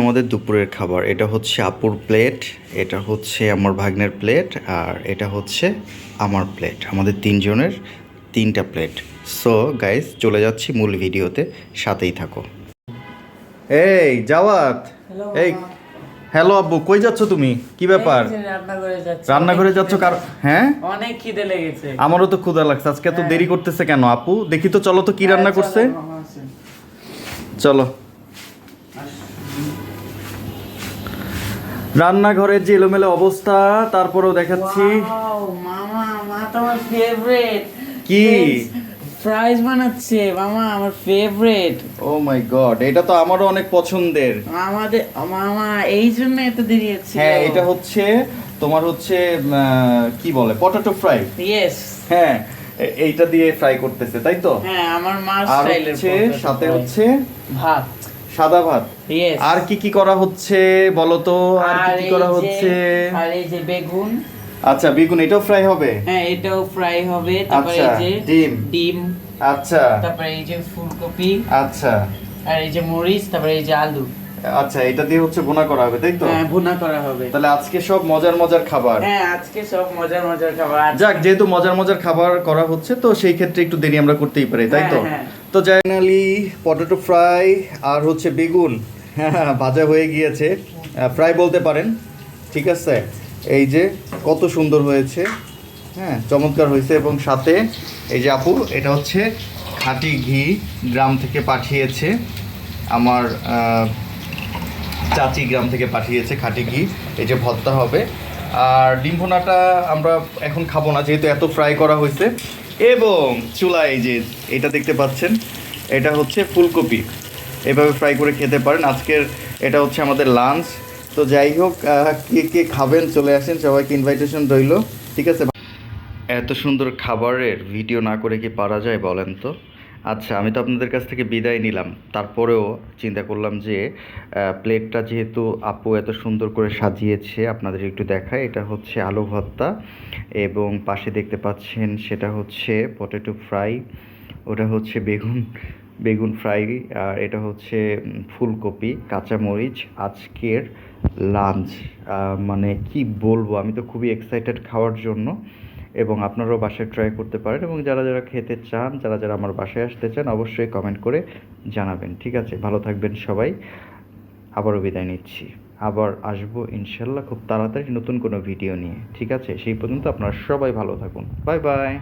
আমাদের দুপুরের খাবার। এটা হচ্ছে আপুর প্লেট এটা হচ্ছে আমার ভাগ্নের প্লেট আর এটা হচ্ছে আমার প্লেট আমাদের তিনজনের তিনটা প্লেট সো গাইস চলে যাচ্ছি মূল ভিডিওতে সাথেই থাকো। এই জাওয়াত এই হ্যালো আব্বু কই যাচ্ছ তুমি? কি ব্যাপার এই যে রান্নাঘরে যাচ্ছি। কার হ্যাঁ? অনেক খিদে লেগেছে। আমারও তো ক্ষুধা লাগছে। আজকে এত দেরি করতেছে কেন আপু? দেখি তো চলো তো কি রান্না হ্যাঁ, করছে। চলো, মামা আসেন। চলো রান্নাঘরের যে এলোমেলো অবস্থা তারপরেও দেখাচ্ছি। Wow, মামা আমার ফেভারিট কি? ফ্রাইজ বানাচ্ছে মামা আমার ফেভারিট ও মাই গড এটা তো আমারও অনেক পছন্দের। আমাদের মামা এই জন্য এত দেরি হচ্ছে হ্যাঁ এটা হচ্ছে তোমার হচ্ছে কি বলে পটেটো ফ্রাই ইয়েস হ্যাঁ এইটা দিয়ে ফ্রাই করতেছে তাই তো? হ্যাঁ আমার মার আর স্টাইলের সাথে হচ্ছে ভাত। সাদা ভাত? আর কি কি করা হচ্ছে বলো তো আর কি কি করা হচ্ছে? আর এই যে বেগুন। আচ্ছা বেগুন এটাও ফ্রাই হবে? হ্যাঁ এটাও ফ্রাই হবে। তারপরে এই আচ্ছা, যে ডিম। ডিম। আচ্ছা। তারপরে এই যে ফুলকপি। আচ্ছা। আর এই যে মরিচ তারপরে এই যে আলু। আচ্ছা এটা দিয়ে হচ্ছে বোনা করা হবে তাই তো? হ্যাঁ ভুনা করা হবে। তাহলে আজকে সব মজার মজার খাবার। হ্যাঁ আজকে সব মজার মজার খাবার। যাক যেহেতু মজার মজার খাবার করা হচ্ছে তো সেই ক্ষেত্রে একটু দেরি আমরা করতেই পারি তাই তো? হ্যাঁ, হ্যাঁ। তো জাইনালি পটেটো ফ্রাই আর হচ্ছে বেগুন। হ্যাঁ ভাজা হয়ে গিয়েছে। ফ্রাই বলতে পারেন, ঠিক আছে? এই যে কত সুন্দর হয়েছে হ্যাঁ চমৎকার হয়েছে। এবং সাথে এই যে আপু, এটা হচ্ছে খাঁটি ঘি গ্রাম থেকে পাঠিয়েছে। আমার চাচি গ্রাম থেকে পাঠিয়েছে খাঁটি ঘি। এই যে ভর্তা হবে। আর ডিম ভুনাটা আমরা এখন খাব না, যেহেতু এত ফ্রাই করা হয়েছে। এবং চুলা এই যে এটা দেখতে পাচ্ছেন, এটা হচ্ছে ফুলকপি। এভাবে ফ্রাই করে খেতে পারেন। আজকের এটা হচ্ছে আমাদের লাঞ্চ তো যাই হোক কে কে খাবেন চলে আসেন, সবাইকে ইনভাইটেশন রইল। ঠিক আছে এত সুন্দর খাবারের ভিডিও না করে কি পারা যায় বলেন তো? আচ্ছা আমি তো আপনাদের কাছ থেকে বিদায় নিলাম। তারপরেও চিন্তা করলাম যে প্লেটটা যেহেতু আপু এত সুন্দর করে সাজিয়েছে আপনাদের একটু দেখায়, এটা হচ্ছে আলু ভর্তা এবং পাশে দেখতে পাচ্ছেন সেটা হচ্ছে পটেটো ফ্রাই, ওটা হচ্ছে বেগুন বেগুন ফ্রাই আর এটা হচ্ছে ফুলকপি, কাঁচামরিচ, আজকের লাঞ্চ। মানে কি বলব, আমি তো খুবই এক্সাইটেড খাওয়ার জন্য। এবং আপনারাও বাসায় ট্রাই করতে পারেন এবং যারা যারা খেতে চান যারা যারা আমার বাসায় আসতে চান অবশ্যই কমেন্ট করে জানাবেন ঠিক আছে? ভালো থাকবেন সবাই। আবারও বিদায় নিচ্ছি। আবার আসব ইনশাল্লাহ খুব তাড়াতাড়ি নতুন কোনো ভিডিও নিয়ে ঠিক আছে? সেই পর্যন্ত আপনারা সবাই ভালো থাকুন। Bye bye